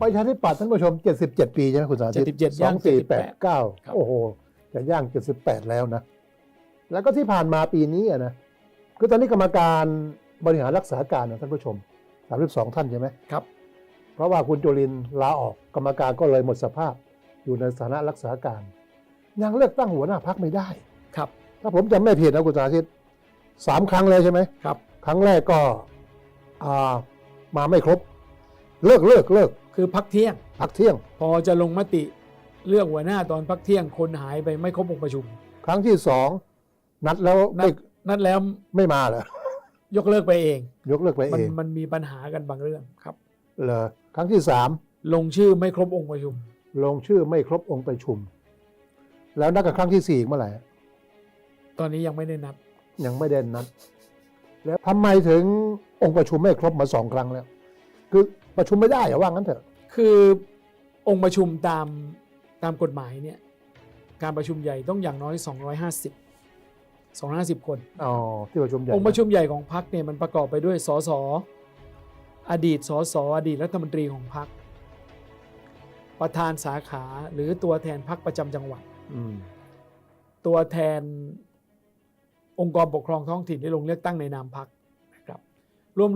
ประชาธิปัตย์ท่านผู้ชม 77 ปีใช่ไหมคุณสาธิต77ย่างสองสี่แปด78เก้าครับ โอ้โหจะย่าง 78 แล้วนะ แล้วก็ที่ผ่านมาปีนี้อะนะคือตอนนี้กรรมการบริหารรักษาการนะท่านผู้ชม 32 ท่านใช่ไหม ครับ เพราะว่าคุณจุลินทร์ลาออกกรรมการก็เลยหมดสภาพ อยู่ในสถานะรักษาการ ยังเลือกตั้งหัวหน้าพักไม่ได้ ครับ ถ้าผมจำไม่ผิดนะคุณสาธิต สามครั้งเลยใช่ไหมครับ ครั้งแรกก็อ่ามาไม่ครบ เลิกเลิกเลิกคือพักเที่ยง พักเที่ยง พอจะลงมติเลือกหัวหน้าตอนพักเที่ยงคนหายไปไม่ครบองค์ประชุม ครั้งที่สองนัดแล้วนัไม่ดนัดแล้วไม่มาเหรอยกเลิกไปเอง ยกเลิกไปมัเองมันมีปัญหากันบางเรื่องครับเหรอครั้งที่สามลงชื่อไม่ครบองค์ประชุม ลงชื่อไม่ครบองค์ประชุม แล้วนัดกับครั้งที่สี่อีกเมื่อไหร่ตอนนี้ยังไม่ได้นัด ยังไม่ได้นัดแล้วทำไมถึงองค์ประชุมไม่ครบมาสองครั้งแล้ว คือประชุมไม่ได้อย่าว่างั้นเถอะ คือองค์ประชุมตามตามกฎหมายเนี่ยการประชุมใหญ่ต้องอย่างน้อย 250 250 คนอ๋อที่ประชุมใหญ่องค์ประชุมใหญ่ของพรรคเนี่ยมันประกอบไปด้วยสสอดีตสสอดีตรัฐมนตรีของพรรคประธานสาขาหรือตัวแทนพรรคประจำจังหวัดอืมตัวแทน องค์กรปกครองท้องถิ่นที่ลงเลือกตั้งในนามพรรคนะครับ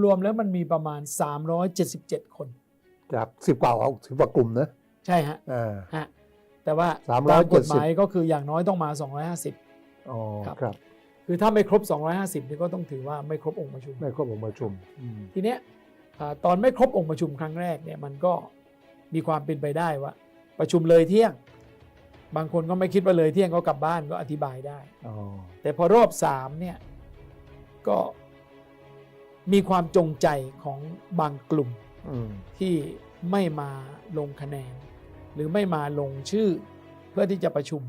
รวมๆแล้วมันมีประมาณ 377 คนจากสิบกว่าเอาสิบกว่ากลุ่มนะใช่ฮะอ่าฮะแต่ว่า370ตามกฎหมายก็คืออย่างน้อยต้องมา 250อ๋อครับครับคือถ้าไม่ครบ 250นี่ก็ต้องถือว่าไม่ครบองค์ประชุมไม่ครบองค์ประชุมอืมทีเนี้ยอ่าตอนไม่ครบองค์ประชุมครั้งแรกเนี่ยมันก็มีความเป็นไปได้ว่า ประชุมเลยเที่ยง บางคนก็ไม่คิดว่าเลยเที่ยงก็กลับบ้านก็อธิบายได้ อ๋อแต่พอรอบสามเนี่ยก็มีความจงใจของบางกลุ่มอืมที่ไม่มาลงคะแนน หรือไม่มาลงชื่อเพื่อที่จะประชุม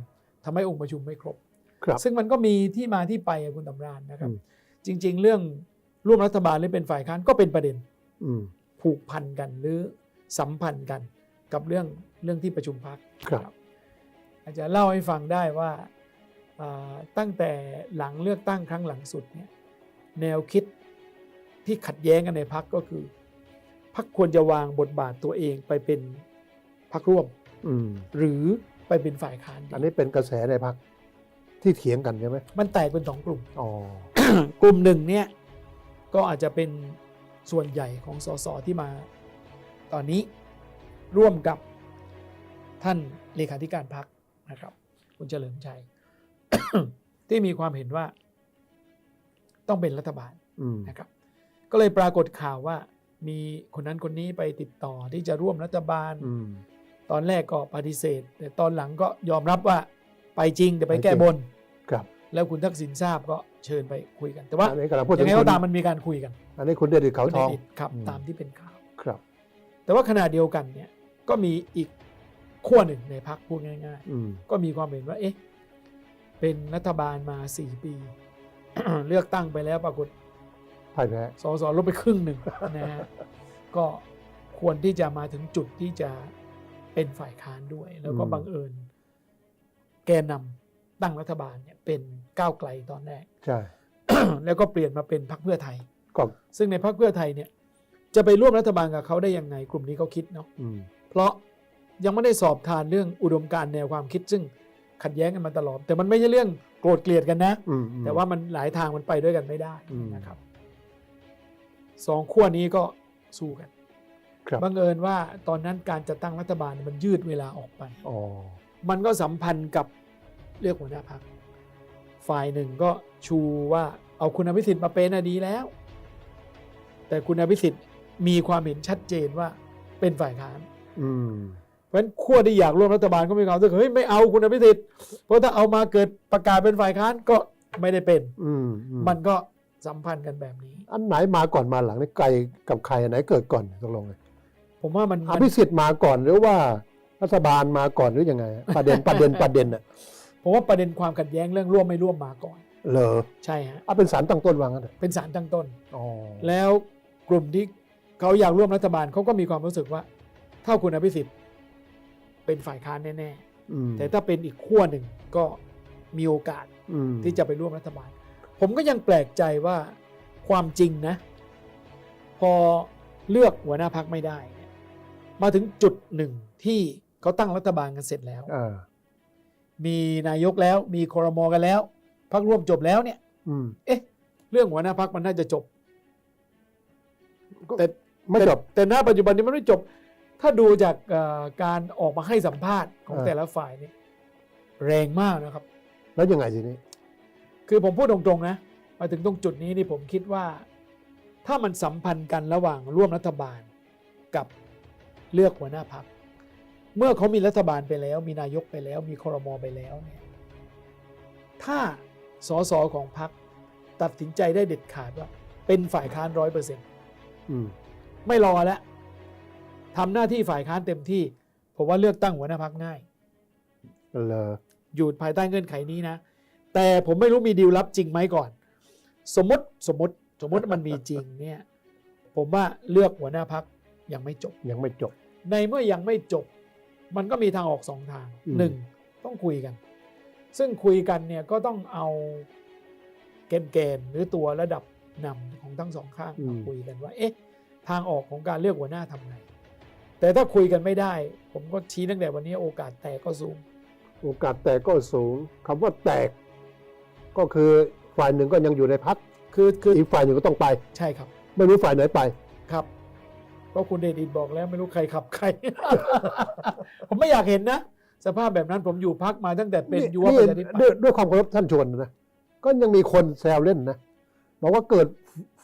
ทำให้องค์ประชุมไม่ครบ ครับ ซึ่งมันก็มีที่มาที่ไปอะคุณตำรานนะครับ อืม จริง ๆ เรื่องร่วมรัฐบาลหรือเป็นฝ่ายค้านก็เป็นประเด็นอืมผูกพันกันหรือสัมพันธ์กันกับเรื่องเรื่องที่ประชุมพัก ครับ อาจจะเล่าให้ฟังได้ว่าอ่าตั้งแต่หลังเลือกตั้งครั้งหลังสุดเนี่ยแนวคิดที่ขัดแย้งกันในพักก็คือพักควรจะวางบทบาทตัวเองไปเป็นพักร่วมอืมหรือไปเป็นฝ่ายค้านดีอันนี้เป็นกระแสในพักที่เถียงกันใช่ไหมมันแตกเป็นสองกลุ่มอ๋อกลุ่มหนึ่งเนี่ยก็อาจจะเป็นส่วนใหญ่ของสสที่มา ตอนนี้ร่วมกับท่านเลขาธิการพัก นะครับ คุณเฉลิมชัย ที่มีความเห็นว่า ต้องเป็นรัฐบาลอืมนะครับ ก็เลยปรากฏข่าวว่า มีคนนั้นคนนี้ไปติดต่อที่จะร่วมรัฐบาลอืมตอนแรกก็ปฏิเสธ แต่ตอนหลังก็ยอมรับว่าไปจริงแต่ไปแก้บนครับ แล้วคุณทักษิณทราบก็เชิญไปคุยกัน แต่ว่าอันนี้กำลังพูดถึยังงไงคุก็ณตามมันมีการคุยกัน อันนี้คุณเดชเขาทองคุณเดชครับอืมตามที่เป็นข่าวครับ แต่ว่าขณะเดียวกันเนี่ย ก็มีอีก ขั้วหนึ่งในพรรคพูดง่ายอืมๆก็มีความเห็นว่าเอ๊ะเป็นรัฐบาลมาสี่ปี เลือกตั้งไปแล้วปรากฏพ่ายแพ้สสลดไปครึ่งหนึ่งนะฮะก็ควรที่จะมาถึงจุดที่จะเป็นฝ่ายค้านด้วย แล้วก็อืมบังเอิญ แกนนำตั้งรัฐบาลเนี่ยเป็นก้าวไกลตอนแรกใช่แล้วก็เปลี่ยนมาเป็นพรรคเพื่อไทยก็ซึ่งในพรรคเพื่อไทยเนี่ย จะไปร่วมรัฐบาลกับเขาได้ยังไง กลุ่มนี้เขาคิดเนาะอืมเพราะ ยังไม่ได้สอบทานเรื่องอุดมการณ์แนวความคิดซึ่งขัดแย้งกันมาตลอด แต่มันไม่ใช่เรื่องโกรธเกลียดกันนะอืมอืมแต่ว่ามันหลายทางมันไปด้วยกันไม่ได้อืมนะครับสองขั้วนี้ก็สู้กันครับบังเอิญว่าตอนนั้นการจัดตั้งรัฐบาลมันยืดเวลาออกไปอ๋อมันก็สัมพันธ์กับเลือกหัวหน้าพรรคฝ่ายหนึ่งก็ชูว่าเอาคุณอภิสิทธิ์มาเป็นอะดีแล้ว แต่คุณอภิสิทธิ์มีความเห็นชัดเจนว่าเป็นฝ่ายค้านอืม เพราะฉะนั้นขั้วที่อยากร่วมรัฐบาลก็มีความรู้สึกเฮ้ยไม่เอาคุณอภิสิทธิ์เพราะถ้าเอามาเกิดประกาศเป็นฝ่ายค้านก็ไม่ได้เป็นอืมอืมันก็สัมพันธ์กันแบบนี้ อันไหนมาก่อนมาหลังนี่ไกลกับใครอันไหนเกิดก่อนตกลงเลยผมว่ามันอภิสิทธิ์มาก่อนหรือว่ารัฐบาลมาก่อนหรือยังไงประเด็นประเด็นประเด็นอะผมว่าประเด็นความขัดแย้งเรื่องร่วมไม่ร่วมมาก่อน เหรอใช่ฮะเอาเป็นสารตั้งต้นวางันเถอะเป็นสารตั้งต้น อ๋อแล้วกลุ่มที่เขาอยากร่วมรัฐบาลเขาก็มีความรู้สึกว่า ถ้าคุณอภิสิทธิ์ เป็นฝ่ายค้านแน่อืมๆแต่ถ้าเป็นอีกขั้วหนึ่งก็มีโอกาสอืมที่จะไปร่วมรัฐบาล ผมก็ยังแปลกใจว่าความจริงนะ พอเลือกหัวหน้าพักไม่ได้เนี่ยมาถึงจุดหนึ่งที่เขาตั้งรัฐบาลกันเสร็จแล้วอ่ามีนายกแล้วมีคอรมอกันแล้วพักร่วมจบแล้วเนี่ยอืมเอ๊ะ เรื่องหัวหน้าพักมันน่าจะจบก็แต่ไม่จบแต่แต่ณปัจจุบันนี้มันไม่จบ ถ้าดูจากเอ่อการออกมาให้สัมภาษณ์ของเออแต่ละฝ่ายเนี่ยแรงมากนะครับ แล้วยังไงทีนี้ คือผมพูดตรงๆนะมาถึงตรงจุดนี้นี่ผมคิดว่า ถ้ามันสัมพันธ์กันระหว่างร่วมรัฐบาลกับเลือกหัวหน้าพักเมื่อเขามีรัฐบาลไปแล้ว มีนายกไปแล้ว มีคอรมอไปแล้วเนี่ยถ้าสสของพักตัดสินใจได้เด็ดขาดว่า เป็นฝ่ายค้านร้อยเปอร์เซ็นต์อืมไม่รอแล้ว ทำหน้าที่ฝ่ายค้านเต็มที่ ผมว่าเลือกตั้งหัวหน้าพักง่ายเลออยู่ภายใต้เงื่อนไขนี้นะ แต่ผมไม่รู้มีดีลลับจริงไหมก่อน สมมติสมมติสมมติมันมีจริงเนี่ยผมว่าเลือกหัวหน้าพักยังไม่จบยังไม่จบ ในเมื่อยังไม่จบ มันก็มีทางออกสองทางอืมหนึ่งต้องคุยกัน ซึ่งคุยกันเนี่ยก็ต้องเอาเกณฑ์เกณฑ์หรือตัวระดับนำของทั้งสองข้างมาคุยกันว่า เอ๊ะ ทางออกของการเลือกหัวหน้าทำไง แต่ถ้าคุยกันไม่ได้ ผมก็ชี้ตั้งแต่วันนี้โอกาสแตกก็สูง โอกาสแตกก็สูงคำว่าแตก ก็คือฝ่ายหนึ่งก็ยังอยู่ในพักคือคืออีกฝ่ายหนึ่งก็ต้องไป ใช่ครับ ไม่รู้ฝ่ายไหนไปครับก็คุณเดชอินบอกแล้วไม่รู้ใครขับใคร ผมไม่อยากเห็นนะ สภาพแบบนั้นผมอยู่พักมาตั้งแต่เป็นยุวประชาธิปัตด้วยย์ด้วยความเคารพท่านชวนนะก็ยังมีคนแซวเล่นนะบอกว่าเกิด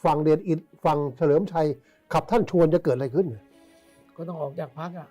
ฝั่งเดชอินฝั่งเฉลิมชัยขับท่านชวนจะเกิดอะไรขึ้น ก็ต้องออกจากพักอะ